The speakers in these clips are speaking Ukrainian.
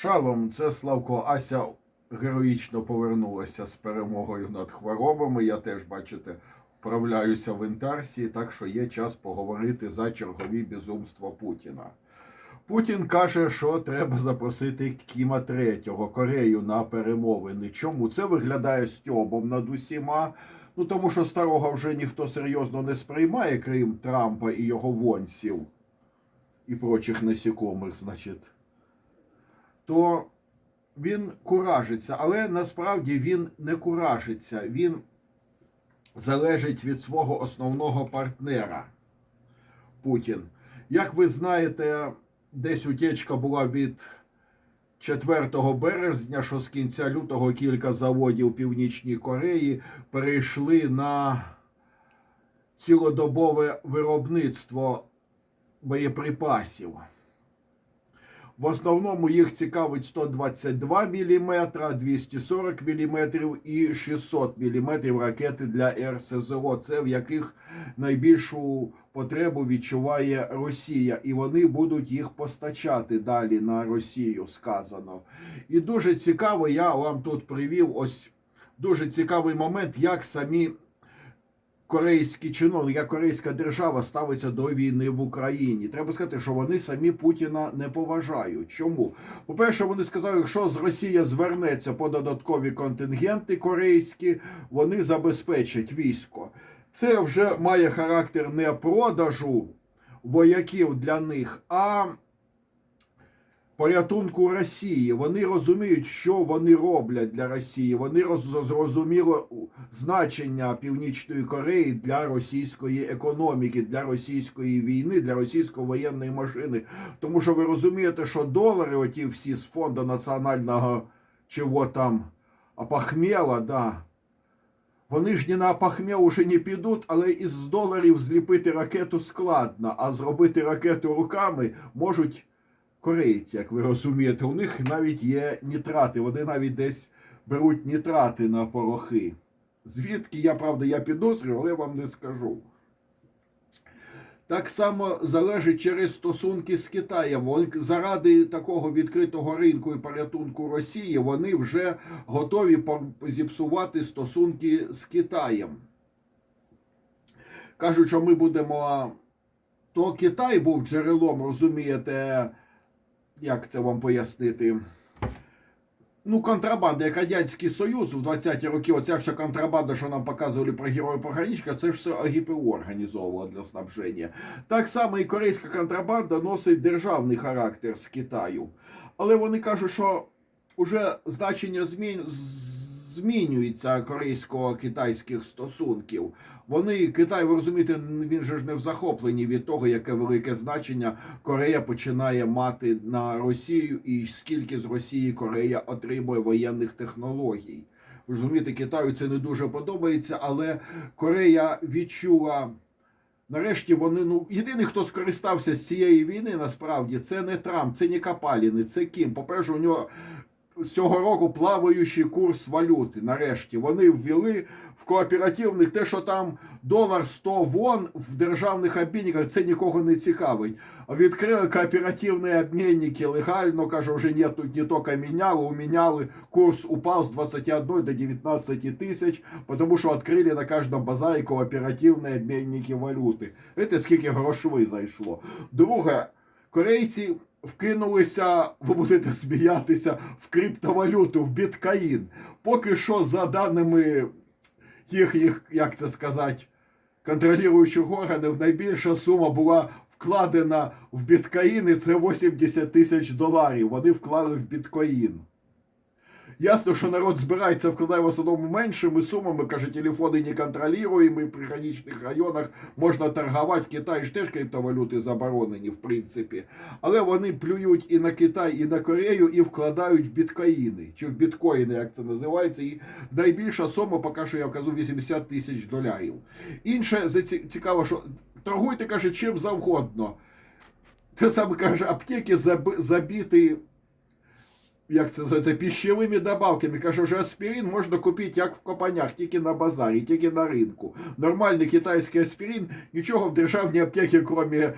Шалом, це Славко Ася героїчно повернулася з перемогою над хворобами. Я теж, бачите, вправляюся в інтерсії, так що є час поговорити за чергові безумства Путіна. Путін каже, що треба запросити Кіма Третього Корею на перемовини. Чому це виглядає стьобом над усіма? Ну тому що старого вже ніхто серйозно не сприймає, крім Трампа і його вонсів і прочих насікомих, значить то він куражиться, але насправді він не куражиться, він залежить від свого основного партнера Путін. Як ви знаєте, десь утечка була від 4 березня, що з кінця лютого кілька заводів Північній Кореї перейшли на цілодобове виробництво боєприпасів. В основному їх цікавить 122 мм, 240 мм і 600 мм ракети для РСЗО. Це в яких найбільшу потребу відчуває Росія, і вони будуть їх постачати далі на Росію. Сказано. І дуже цікаво, я вам тут привів ось дуже цікавий момент, як самі корейські чиновники, як корейська держава ставиться до війни в Україні. Треба сказати, що вони самі Путіна не поважають. Чому? По-перше, вони сказали, якщо з Росія звернеться по додаткові контингенти корейські, вони забезпечать військо. Це вже має характер не продажу вояків для них, а порятунку Росії. Вони розуміють, що вони роблять для Росії. Вони зрозуміли значення Північної Кореї для російської економіки, для російської війни, для російської воєнної машини. Тому що ви розумієте, що долари, оті всі з фонду національного чого там Апахмела, да. Вони ж ні на Апахмел уже не підуть, але із доларів зліпити ракету складно, а зробити ракету руками можуть корейці, як ви розумієте. У них навіть є нітрати. Вони навіть десь беруть нітрати на порохи. Звідки я, правда, я підозрюю, але вам не скажу. Так само залежить через стосунки з Китаєм. Заради такого відкритого ринку і порятунку Росії вони вже готові зіпсувати стосунки з Китаєм. Кажуть, що ми будемо. То Китай був джерелом, розумієте, як це вам пояснити? Ну, контрабанда, як Радянський Союз у 20-ті роки, оця вся контрабанда, що нам показували про героїв пограничка, це ж все АГПУ організовувало для снабження. Так само і корейська контрабанда носить державний характер з Китаю. Але вони кажуть, що вже значення змін... змінюється корейсько-китайських стосунків. Вони, Китай, ви розумієте, він же ж не в захопленні від того, яке велике значення Корея починає мати на Росію, і скільки з Росії Корея отримує воєнних технологій. Ви розумієте, Китаю це не дуже подобається, але Корея відчула. Нарешті вони, ну, єдиний, хто скористався з цієї війни, насправді, це не Трамп, це не Капаліни, це Кім. По-перше, у нього цього року плаваючий курс валюти. Нарешті вони ввели в кооперативних те, що там долар 100 вон в державних обмінниках, це нікого не цікавить. Відкрили кооперативні обмінники легально, каже, вже тут не тільки міняли, уміняли, курс упав з 21 до 19 тисяч, тому що відкрили на кожному базарі кооперативні обмінники валюти. Знаєте, скільки грошей зайшло. Друге, корейці вкинулися, ви будете сміятися, в криптовалюту, в біткоін. Поки що, за даними їх, їх як це сказати, контролюючих органів, найбільша сума була вкладена в біткоін, і це 80 тисяч доларів. Вони вклали в біткоін. Ясно, що народ збирається, вкладає в основному меншими сумами, каже, телефони не контролюємо, і при граничних районах можна торгувати. В Китаї ж теж криптовалюти заборонені, в принципі. Але вони плюють і на Китай, і на Корею, і вкладають в біткоїни, чи в біткоїни, як це називається. І найбільша сума, поки що я вказу, 80 тисяч доларів. Інше цікаво, що торгуйте, каже, чим завгодно. Те саме каже, аптеки заб- забиті як це називається, пищевими добавками. Каже, що аспірин можна купити як в копанях, тільки на базарі, тільки на ринку. Нормальний китайський аспірин, нічого в державній аптеці, крім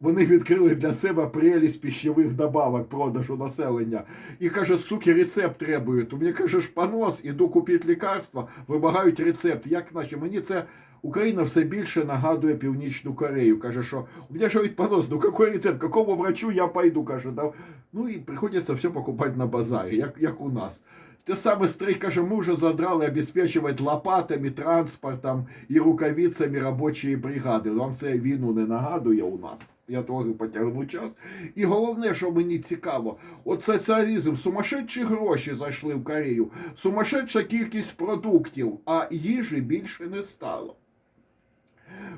вони відкрили для себе прелість пищевих добавок продажу населення. І каже, суки, рецепт требують. У мене каже, понос, іду купити лікарства, вимагають рецепт. Як наче? Мені це Україна все більше нагадує Північну Корею. Каже, що у мене ж говорить понос, ну який рецепт, какому врачу я пойду? Каже, да. ну і приходиться все покупати на базарі, як, як у нас. Те саме стрих каже, ми вже задрали обезпечувати лопатами, транспортом і рукавицями робочої бригади. Вам це війну не нагадує у нас. Я трохи потягну час. І головне, що мені цікаво, от соціалізм, сумасшедші гроші зайшли в Корею, сумасшедша кількість продуктів, а їжі більше не стало.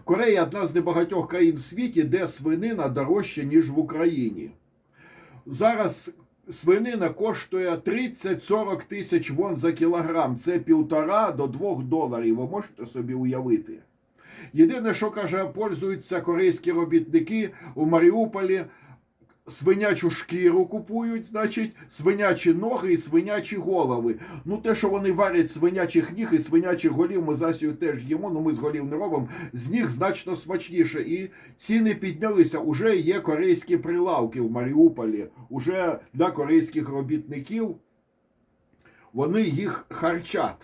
Корея одна з небагатьох країн в світі, де свинина дорожча, ніж в Україні. Зараз свинина коштує 30-40 тисяч вон за кілограм. Це півтора до двох доларів. Ви можете собі уявити. Єдине, що каже, пользуються корейські робітники у Маріуполі. Свинячу шкіру купують, значить, свинячі ноги і свинячі голови. Ну, те, що вони варять свинячих ніг і свинячих голів, ми з Асією теж їмо, ну ми з голів не робимо. З них значно смачніше. І ціни піднялися. Уже є корейські прилавки в Маріуполі. Уже для корейських робітників вони їх харчать.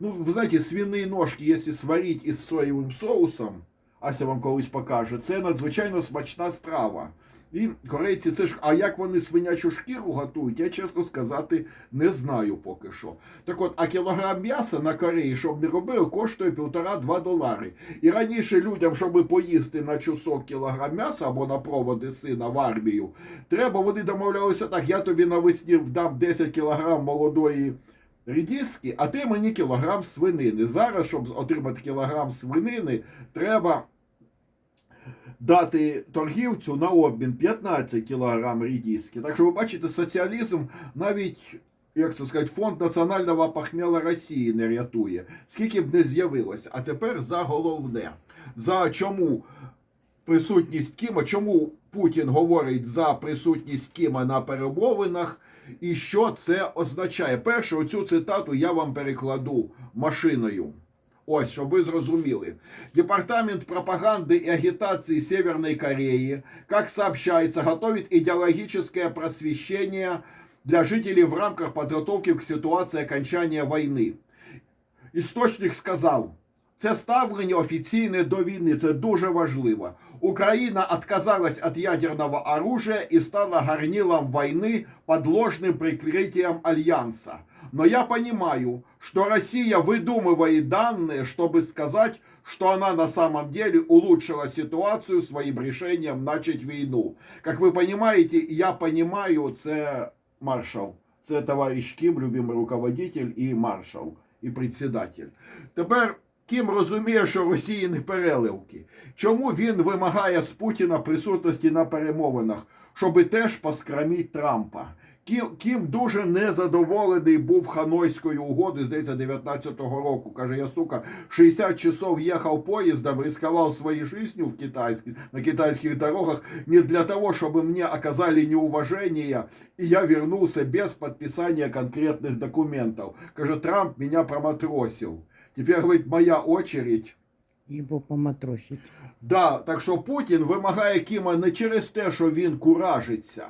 Ну, ви знаєте, свині ножки, якщо сварити із соєвим соусом, Ася вам колись покаже, це надзвичайно смачна страва. І корейці це ж, а як вони свинячу шкіру готують, я чесно сказати не знаю поки що. Так от, а кілограм м'яса на Кореї, щоб не робили, коштує півтора-два долари. І раніше людям, щоб поїсти на чусок кілограм м'яса або на проводи сина в армію, треба, вони домовлялися так, я тобі навесні дам 10 кілограм молодої рідіски, а ти мені кілограм свинини. Зараз, щоб отримати кілограм свинини, треба дати торгівцю на обмін 15 кілограм рідіски. Так що ви бачите, соціалізм навіть. Як це сказати, фонд національного пахмела Росії не рятує, скільки б не з'явилося. А тепер за головне, за чому присутність Кіма, чому Путін говорить за присутність Кіма на перемовинах, і що це означає. Перше, оцю цитату я вам перекладу машиною. Ось, щоб ви зрозуміли. Департамент пропаганды и агитации Северной Кореи, как сообщается, готовит идеологическое просвещение для жителей в рамках подготовки к ситуации окончания войны. Істочник сказав, це ставлення офіційне до війни, це дуже важливо. Україна отказалась від ядерного оружия і стала горнилом війни под ложным прикрытием Альянса. Но я понимаю, что Россия выдумывает данные, чтобы сказать, что она на самом деле улучшила ситуацию своим решением начать войну. Как вы понимаете, я понимаю, це маршал. Це товариш Кім, любимий руководитель і маршал, і председатель. Тепер Кім розуміє, що Росії не переливки. Чому він вимагає з Путіна присутності на перемовинах, щоби теж поскраміть Трампа? Кім, Кім дуже незадоволений був Ханойською угодою, здається, 19-го року. Каже, я сука, 60 часов їхав поїздом, рисковал своей жизнью в китайских, на китайских дорогах не для того, чтобы мне оказали неуважение, и я вернулся без подписания конкретных документов. Каже, Трамп меня проматросил. Теперь, говорит, моя очередь. Його поматросить. Да, так що Путін вимагає Кіма не через те, що він куражиться,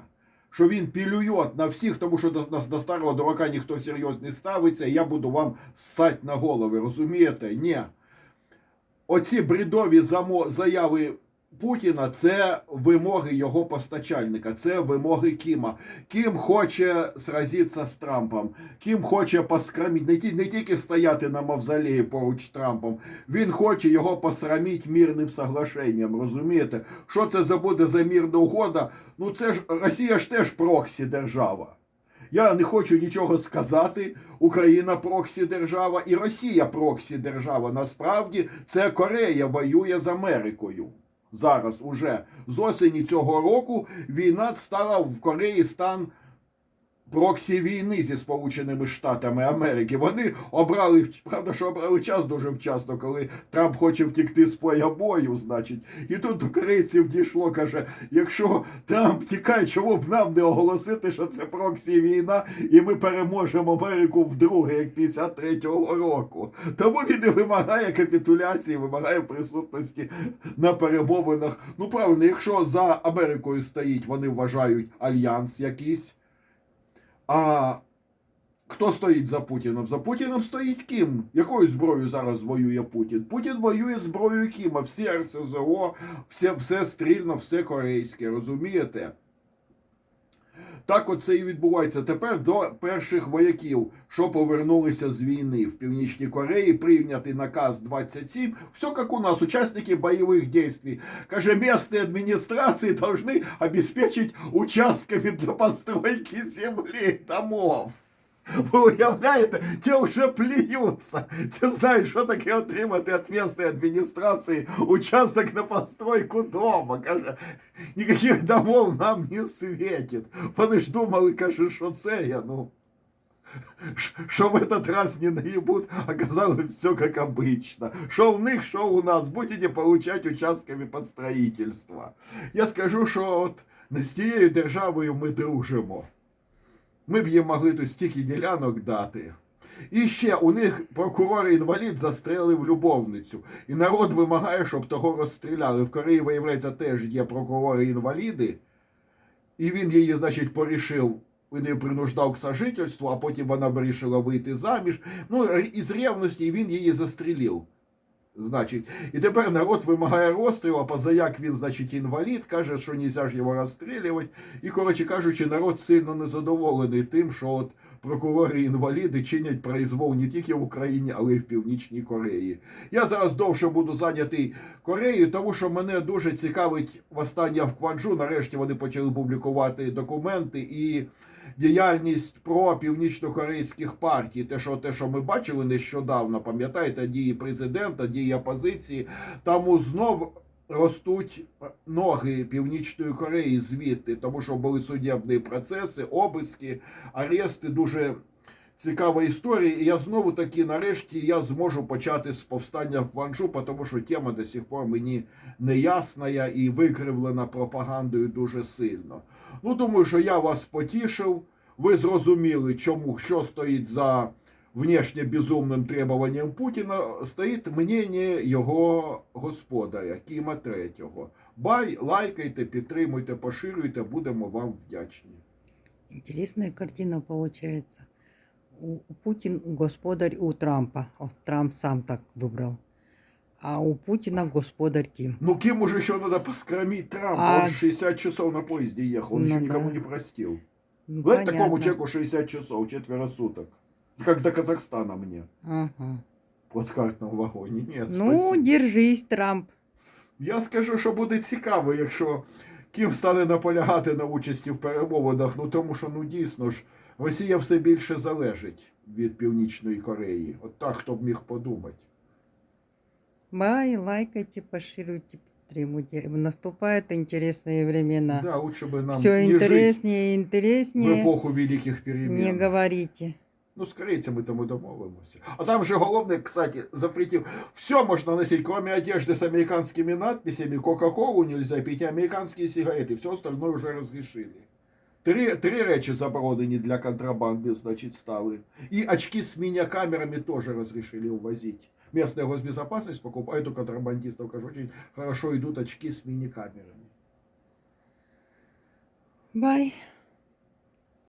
що він пілює на всіх, тому що до, до старого дурака ніхто серйозно не ставиться, і я буду вам ссать на голови, розумієте? Ні. Оці бредові заяви Путіна це вимоги його постачальника, це вимоги Кіма. Кім хоче сразитися з Трампом, Кім хоче ті- не тільки стояти на мавзолеї поруч з Трампом, він хоче його посрамити мирним соглашенням. Розумієте? Що це за буде за мирна угода? Ну це ж Росія ж теж проксі держава. Я не хочу нічого сказати. Україна проксі держава і Росія проксі держава. Насправді це Корея воює з Америкою. Зараз уже з осені цього року війна стала в Кореї стан проксі війни зі Сполученими Штатами Америки. Вони обрали, правда, що обрали час дуже вчасно, коли Трамп хоче втікти з поля бою, значить. І тут до корейців дійшло, каже, якщо Трамп тікає, чому б нам не оголосити, що це проксі війна, і ми переможемо Америку вдруге, як 53-го року. Тому він і вимагає капітуляції, вимагає присутності на перемовинах. Ну правильно, якщо за Америкою стоїть, вони вважають альянс якийсь. А хто стоїть за Путіном? За Путіном стоїть Кім. Якою зброєю зараз воює Путін? Путін воює зброєю Кіма. Всі РСЗО, все, все стрільно, все корейське, розумієте? Так оце і відбувається. Тепер до перших вояків, що повернулися з війни в Північній Кореї, прийнятий наказ 27. Все як у нас, учасники бойових дій. Каже, местные адміністрації должны обезпечити участками для постройки землі домов. Ви уявляєте, ті вже плюються. Ті знають, що таке отримати від місцевої адміністрації участок на постройку дома. Каже, ніяких домов нам не світить. Вони ж думали, каже, що це я, ну. ш- Що в этот раз не наебут, оказалось все как обычно. Что у них, что у нас, будете получать участками под строительство. Я скажу, що от не з тією державою ми дружимо. Ми б їм могли тут стільки ділянок дати. І ще у них прокурор-інвалід застрелив любовницю. І народ вимагає, щоб того розстріляли. В Кореї, виявляється, теж є прокурори-інваліди. І він її, значить, порішив, він принуждав к сожительству, а потім вона вирішила вийти заміж. Ну, із ревності він її застрілив. Значить, і тепер народ вимагає розстрілу, а позаяк він, значить, інвалід, каже, що нельзя ж його розстрілювати. І, коротше кажучи, народ сильно незадоволений тим, що от прокурори інваліди чинять произвол не тільки в Україні, але й в Північній Кореї. Я зараз довше буду зайнятий Кореєю, тому що мене дуже цікавить востаннє в Кванджу. Нарешті вони почали публікувати документи і діяльність про північно-корейських партій. Те, що те, що ми бачили нещодавно, пам'ятаєте, дії президента, дії опозиції, там знов ростуть ноги Північної Кореї звідти, тому що були судебні процеси, обиски, арести дуже. Цікава історія, і я знову таки нарешті я зможу почати з повстання в Кванджу, тому що тема до сих пор мені не ясна і викривлена пропагандою дуже сильно. Ну, думаю, що я вас потішив. Ви зрозуміли, чому що стоїть за внешне безумним требуванням Путіна, стоїть мнення його господаря, Кіма Третього. Бай, лайкайте, підтримуйте, поширюйте, будемо вам вдячні. Интересная картина получается. Путин господарь у Трампа. О, Трамп сам так выбрал. А у Путина господарь Ким. Ну, Ким уже еще надо поскромить Трампа? А- Он 60 часов на поезде ехал, он Ну еще да. никому не простил. Ну, Вы такому человеку 60 часов, четверо суток. Как до Казахстана мне. Ага. Плацкартному вагоні. Ні, Ну, спасибо. держись, Трамп. Я скажу, що буде цікаво, якщо Кім стане наполягати на участі в перемовинах, ну тому що ну дійсно ж Росія все більше залежить від Північної Кореї. От так хто б міг подумати. Бай, лайкайте, пошируйте, підтримуйте. Наступают интересные времена. Да, лучше би нам Все не жити интереснее и в интереснее. епоху великих перемен. Не говорите. Ну, з корейцями тому домовимося. А там же головне, кстати, запретив. Все можно носить, кроме одежды с американскими надписями. Кока-колу нельзя пить, и американские сигареты. Все остальное уже разрешили. Три, три речі заборонені для контрабанди, значить, стали. І очки з міні-камерами тоже разрешили увозить. Местная госбезопасность покупает у контрабандистов, конечно, очень хорошо идут очки с мини-камерами. Бай.